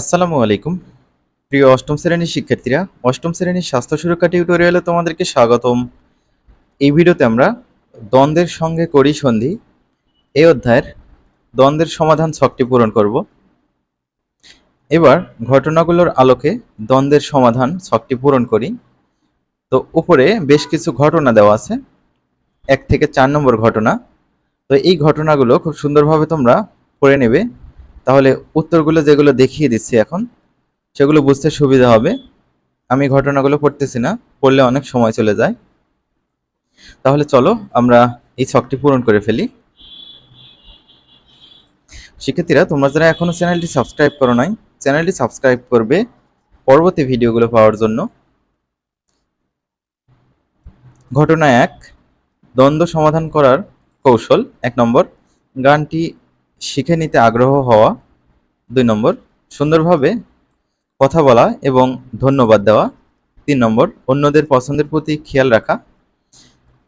আসসালামু আলাইকুম। প্রিয় অষ্টম শ্রেণির শিক্ষার্থীরা, অষ্টম শ্রেণির স্বাস্থ্য সুরক্ষা টিউটোরিয়ালে তোমাদেরকে স্বাগতম। এই ভিডিওতে আমরা দ্বন্দ্বের সঙ্গে করি সন্ধি। এই অধ্যায়ের দ্বন্দ্বের সমাধান ছকটি পূরণ করব। এবার ঘটনাগুলোর আলোকে দ্বন্দ্বের সমাধান ছকটি পূরণ করি। তো উপরে বেশ কিছু ঘটনা দেওয়া আছে, এক থেকে চার নম্বর ঘটনা। তো এই ঘটনাগুলো খুব সুন্দরভাবে তোমরা পড়ে নেবে। তাহলে উত্তরগুলো যেগুলো দেখিয়ে দিচ্ছি এখন, সেগুলো বুঝতে সুবিধা হবে। আমি ঘটনাগুলো পড়তেছি না, পড়লে অনেক সময় চলে যায়। তাহলে চলো আমরা এই ছকটি পূরণ করে ফেলি। শিক্ষার্থীরা, তোমরা যারা এখনও চ্যানেলটি সাবস্ক্রাইব করো নাই, চ্যানেলটি সাবস্ক্রাইব করবে পরবর্তী ভিডিওগুলো পাওয়ার জন্য। ঘটনা এক, দ্বন্দ্ব সমাধান করার কৌশল, এক নম্বর, গানটি শিখে নিতে আগ্রহ হওয়া দুই নম্বর। সুন্দরভাবে কথা বলা এবং ধন্যবাদ দেওয়া তিন নম্বর। অন্যদের পছন্দের প্রতি খেয়াল রাখা।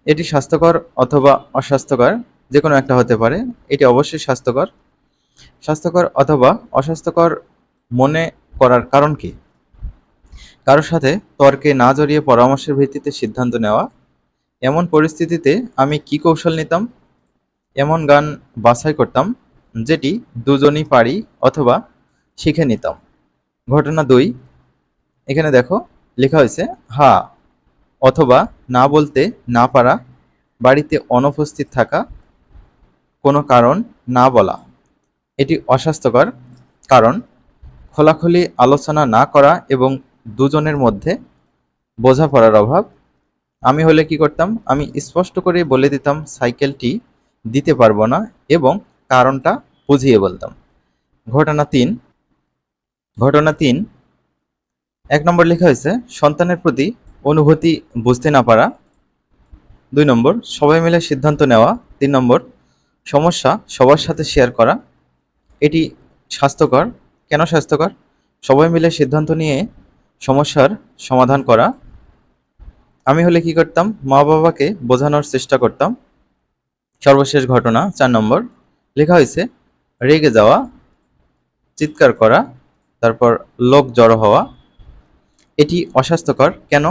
এটি স্বাস্থ্যকর অথবা অস্বাস্থ্যকর যে কোনো একটা হতে পারে। এটি অবশ্যই স্বাস্থ্যকর। স্বাস্থ্যকর অথবা অস্বাস্থ্যকর মনে করার কারণ কি? কারোর সাথে তর্কে না জড়িয়ে পরামর্শের ভিত্তিতে সিদ্ধান্ত নেওয়া। এমন পরিস্থিতিতে আমি কি কৌশল নিতাম? এমন গান বাছাই করতাম। যেটি দুজনই পারি অথবা শিখে নিতাম। ঘটনা দুই, এখানে দেখো লেখা হয়েছে, হা, অথবা না বলতে না পারা, বাড়িতে অনুপস্থিত থাকা, কোনো কারণ না বলা। এটি অস্বাস্থ্যকর, কারণ খোলাখুলি আলোচনা না করা এবং দুজনের মধ্যে বোঝাপড়ার অভাব। আমি হলে কি করতাম? আমি স্পষ্ট করে বলে দিতাম, সাইকেলটি দিতে পারব না এবং কারণটা বুঝিয়ে বলতাম। ঘটনা তিন। ঘটনা তিন, এক নম্বর লেখা হয়েছে, সন্তানের প্রতি অনুভূতি বুঝতে না পারা। দুই নম্বর, সবাই মিলে সিদ্ধান্ত নেওয়া। তিন নম্বর, সমস্যা সবার সাথে শেয়ার করা। এটি স্বাস্থ্যকর। কেন স্বাস্থ্যকর? সবাই মিলে সিদ্ধান্ত নিয়ে সমস্যার সমাধান করা। আমি হলে কি করতাম? মা বাবাকে বোঝানোর চেষ্টা করতাম। সর্বশেষ ঘটনা, চার নম্বর। লেখা হয়েছে, রেগে যাওয়া, চিৎকার করা, তারপর লোক জড়ো হওয়া। এটি অস্বাস্থ্যকর। কেন?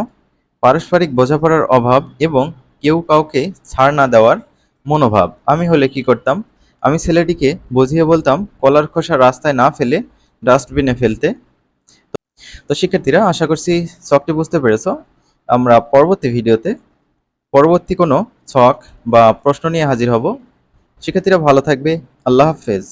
পারস্পরিক বোঝাপড়ার অভাব এবং কেউ কাউকে ছাড় না দেওয়ার মনোভাব। আমি হলে কি করতাম? আমি ছেলেটিকে বুঝিয়ে বলতাম, কলার খোসা রাস্তায় না ফেলে ডাস্টবিনে ফেলতে। তো শিক্ষার্থীরা, আশা করছি চকটি বুঝতে পেরেছ। আমরা পরবর্তী ভিডিওতে পরবর্তী কোনো ছক বা প্রশ্ন নিয়ে হাজির হব। শিক্ষার্থীরা ভালো থাকবে। আল্লাহ হাফেজ।